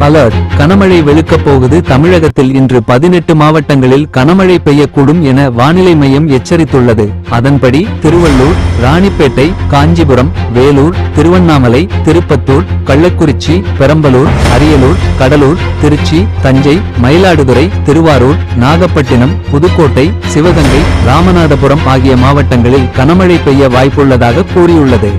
Alert கனமழை வெளுக்கப் போகுது தமிழகத்தில் இன்று பதினெட்டு மாவட்டங்களில் கனமழை பெய்யக்கூடும் என வானிலை மையம் எச்சரித்துள்ளது. அதன்படி திருவள்ளூர் ராணிப்பேட்டை காஞ்சிபுரம் வேலூர் திருவண்ணாமலை திருப்பத்தூர் கள்ளக்குறிச்சி பெரம்பலூர் அரியலூர் கடலூர் திருச்சி தஞ்சை மயிலாடுதுறை திருவாரூர் நாகப்பட்டினம் புதுக்கோட்டை சிவகங்கை ராமநாதபுரம் ஆகிய மாவட்டங்களில் கனமழை பெய்ய வாய்ப்புள்ளதாக கூறியுள்ளது.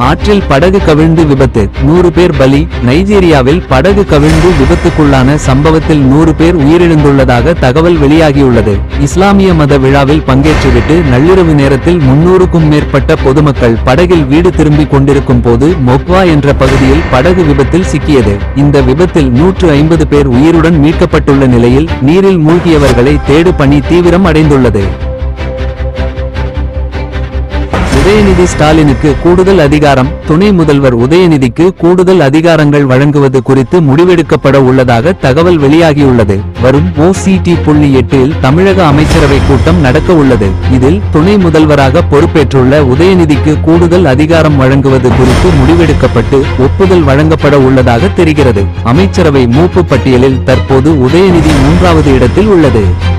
ஆற்றில் படகு கவிழ்ந்து விபத்து. நூறு பேர் பலி. நைஜீரியாவில் படகு கவிழ்ந்து விபத்துக்குள்ளான சம்பவத்தில் நூறு பேர் உயிரிழந்துள்ளதாக தகவல் வெளியாகியுள்ளது. இஸ்லாமிய மத விழாவில் பங்கேற்றுவிட்டு நள்ளிரவு நேரத்தில் முன்னூறுக்கும் மேற்பட்ட பொதுமக்கள் படகில் வீடு திரும்பிக் கொண்டிருக்கும் போது மொக்வா என்ற பகுதியில் படகு விபத்தில் சிக்கியது. இந்த விபத்தில் நூற்று ஐம்பது பேர் உயிருடன் மீட்கப்பட்டுள்ள நிலையில் நீரில் மூழ்கியவர்களை தேடு பணி தீவிரம் அடைந்துள்ளது. உதயநிதி ஸ்டாலினுக்கு கூடுதல் அதிகாரம். துணை முதல்வர் உதயநிதிக்கு கூடுதல் அதிகாரங்கள் வழங்குவது குறித்து முடிவெடுக்கப்பட உள்ளதாக தகவல் வெளியாகியுள்ளது. வரும் ஓசிடி புள்ளி எட்டில் தமிழக அமைச்சரவை கூட்டம் நடக்க உள்ளது. இதில் துணை முதல்வராக பொறுப்பேற்றுள்ள உதயநிதிக்கு கூடுதல் அதிகாரம் வழங்குவது குறித்து முடிவெடுக்கப்பட்டு ஒப்புதல் வழங்கப்பட உள்ளதாக தெரிகிறது. அமைச்சரவை மூப்பு பட்டியலில் தற்போது உதயநிதி மூன்றாவது இடத்தில் உள்ளது.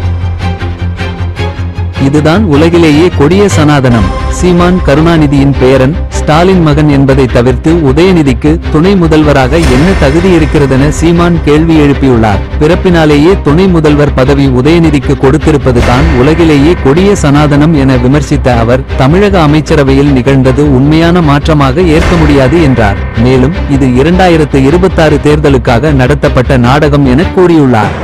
இதுதான் உலகிலேயே கொடிய சனாதனம். சீமான் கருணாநிதியின் பேரன் ஸ்டாலின் மகன் என்பதை தவிர்த்து உதயநிதிக்கு துணை முதல்வராக என்ன தகுதி இருக்கிறதென சீமான் கேள்வி எழுப்பியுள்ளார். பிறப்பினாலேயே துணை முதல்வர் பதவி உதயநிதிக்கு கொடுத்திருப்பது தான் உலகிலேயே கொடிய சனாதனம் என விமர்சித்த அவர் தமிழக அமைச்சரவையில் நிகழ்ந்தது உண்மையான மாற்றமாக ஏற்க முடியாது என்றார். மேலும் இது இரண்டாயிரத்து இருபத்தாறு தேர்தலுக்காக நடத்தப்பட்ட நாடகம் என கூறியுள்ளார்.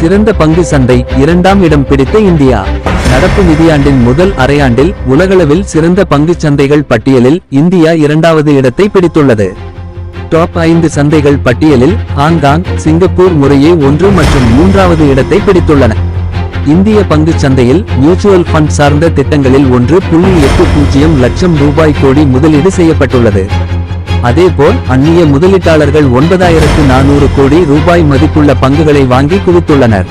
சிறந்த பங்கு சந்தை இரண்டாம் இடம் பிடித்த இந்தியா. நடப்பு நிதியாண்டின் முதல் அரையாண்டில் உலகளவில் சிறந்த பங்குச் சந்தைகள் பட்டியலில் இந்தியா இரண்டாவது இடத்தை பிடித்துள்ளது. டாப் ஐந்து சந்தைகள் பட்டியலில் ஹாங்காங் சிங்கப்பூர் முறையே ஒன்று மற்றும் மூன்றாவது இடத்தை பிடித்துள்ளன. இந்திய பங்குச் சந்தையில் மியூச்சுவல் ஃபண்ட் சார்ந்த திட்டங்களில் ஒன்று புள்ளி எட்டு பூஜ்ஜியம் லட்சம் ரூபாய் கோடி முதலீடு செய்யப்பட்டுள்ளது. அதேபோல் அந்நிய முதலீட்டாளர்கள் ஒன்பதாயிரத்து நானூறு கோடி ரூபாய் மதிப்புள்ள பங்குகளை வாங்கி குவித்துள்ளனர்.